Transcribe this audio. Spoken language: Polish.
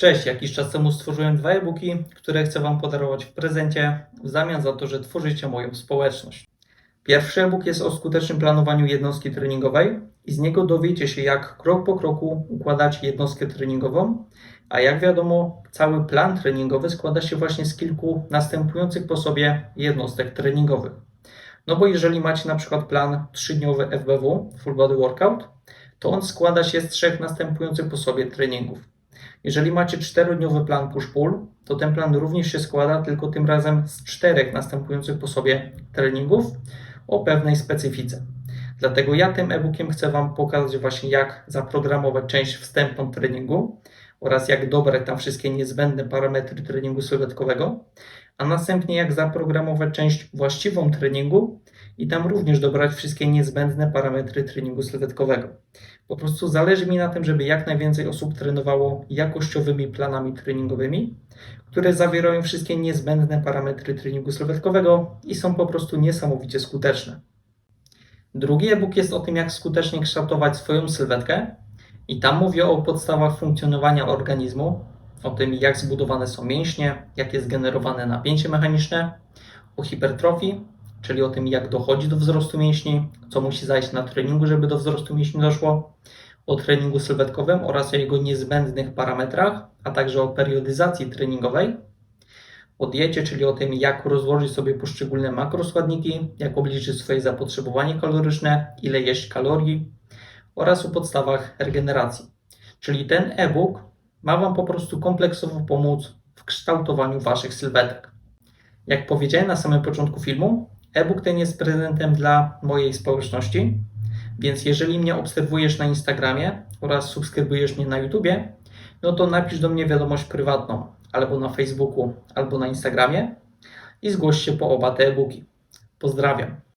Cześć, jakiś czas temu stworzyłem dwa e-booki, które chcę Wam podarować w prezencie w zamian za to, że tworzycie moją społeczność. Pierwszy e-book jest o skutecznym planowaniu jednostki treningowej i z niego dowiecie się, jak krok po kroku układać jednostkę treningową, a jak wiadomo, cały plan treningowy składa się właśnie z kilku następujących po sobie jednostek treningowych. No bo jeżeli macie na przykład plan trzydniowy FBW, Full Body Workout, to on składa się z trzech następujących po sobie treningów. Jeżeli macie czterodniowy plan push-pull, to ten plan również się składa, tylko tym razem z czterech następujących po sobie treningów o pewnej specyfice. Dlatego ja tym e-bookiem chcę Wam pokazać właśnie jak zaprogramować część wstępną treningu oraz jak dobrać tam wszystkie niezbędne parametry treningu sylwetkowego, a następnie jak zaprogramować część właściwą treningu i tam również dobrać wszystkie niezbędne parametry treningu sylwetkowego. Po prostu zależy mi na tym, żeby jak najwięcej osób trenowało jakościowymi planami treningowymi, które zawierają wszystkie niezbędne parametry treningu sylwetkowego i są po prostu niesamowicie skuteczne. Drugi e-book jest o tym, jak skutecznie kształtować swoją sylwetkę i tam mówię o podstawach funkcjonowania organizmu, o tym, jak zbudowane są mięśnie, jak jest generowane napięcie mechaniczne, o hipertrofii, czyli o tym, jak dochodzi do wzrostu mięśni, co musi zajść na treningu, żeby do wzrostu mięśni doszło, o treningu sylwetkowym oraz o jego niezbędnych parametrach, a także o periodyzacji treningowej, o diecie, czyli o tym, jak rozłożyć sobie poszczególne makroskładniki, jak obliczyć swoje zapotrzebowanie kaloryczne, ile jeść kalorii oraz o podstawach regeneracji. Czyli ten e-book ma Wam po prostu kompleksowo pomóc w kształtowaniu Waszych sylwetek. Jak powiedziałem na samym początku filmu, e-book ten jest prezentem dla mojej społeczności, więc jeżeli mnie obserwujesz na Instagramie oraz subskrybujesz mnie na YouTubie, no to napisz do mnie wiadomość prywatną albo na Facebooku, albo na Instagramie i zgłoś się po oba te e-booki. Pozdrawiam.